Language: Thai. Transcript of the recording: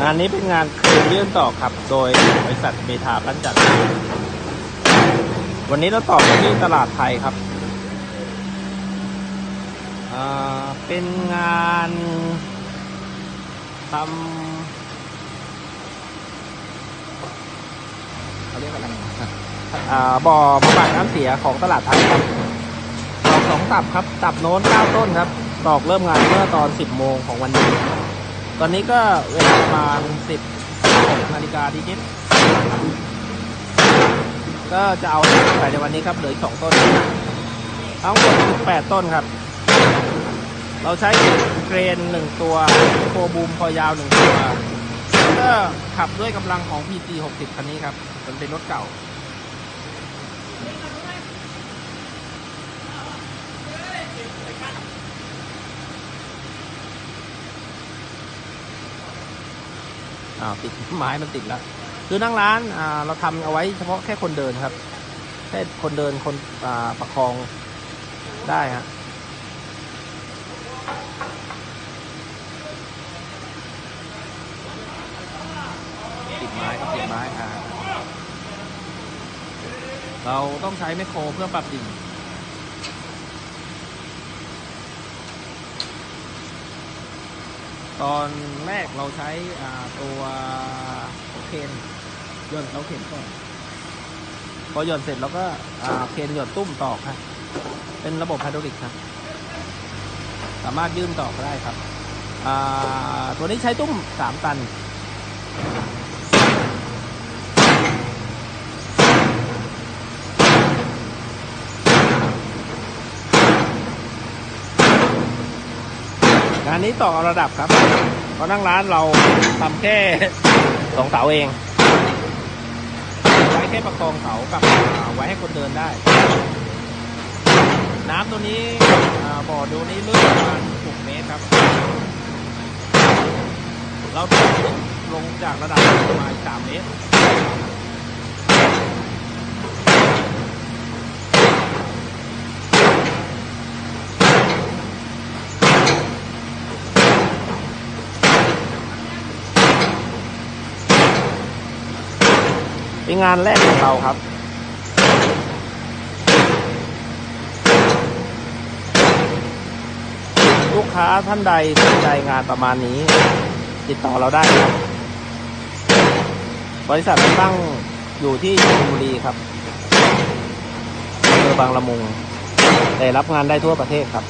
งานนี้เป็นงานคืนยื่นต่อครับโดยบริษัทเมทาปั้นจัด วันนี้เราต่อที่ตลาดไทยครับ เป็นงานทำเขาเรียกอะไรอ่าบ่อบำบัดน้ำเสียของตลาดไทยครับตอกสองตับครับ ตับโน้นเก้าต้นครับตอกเริ่มงานเมื่อตอน10โมงของวันนี้ ตอนนี้ก็เวลาประมาณ10นาฬิกาดีนิดก็จะเอาใส่ในวันนี้ครับเหลือสองต้นทั้งหมด18ต้นครับ เราใช้เกรนหนึ่งตัวโคบูมคอยาวหนึ่งตัวก็ขับด้วยกำลังของ PT 60 คันนี้ครับมันเป็นรถเก่า อ้าวติดไม้มันติดแล้วคือนั่งร้านอ่าเราทำเอาไว้เฉพาะแค่คนเดินครับ แค่คนเดินคนอ่าประคองได้ฮะติดไม้ครับติดไม้อ่าเราต้องใช้แมโครเพื่อปรับดิ่ง ตอนแรกเราใช้ตัวเคนย่นเราเข็นก่อนพอหย่อนเสร็จเราก็เคนหย่อนตุ้มตอกครับเป็นระบบไฮดรอลิกครับ สามารถยื่นตอกได้ครับตัวนี้ใช้ตุ้มสามตัน งานนี้ต่อระดับครับเพราะนั่งร้านเราทำแค่สองเสาเองไว้แค่ประคองเสากับไว้ให้คนเดินได้ น้ำตัวนี้บ่อดูนี้ลึกประมาณ6เมตรครับ เราลงจากระดับประมาณ3เมตร เป็นงานแรกของเราครับ ลูกค้าท่านใดสนใจงานประมาณนี้ ติดต่อเราได้ครับ บริษัทเราตั้งอยู่ที่ชลบุรีครับอำเภอบางละมุง แต่รับงานได้ทั่วประเทศครับ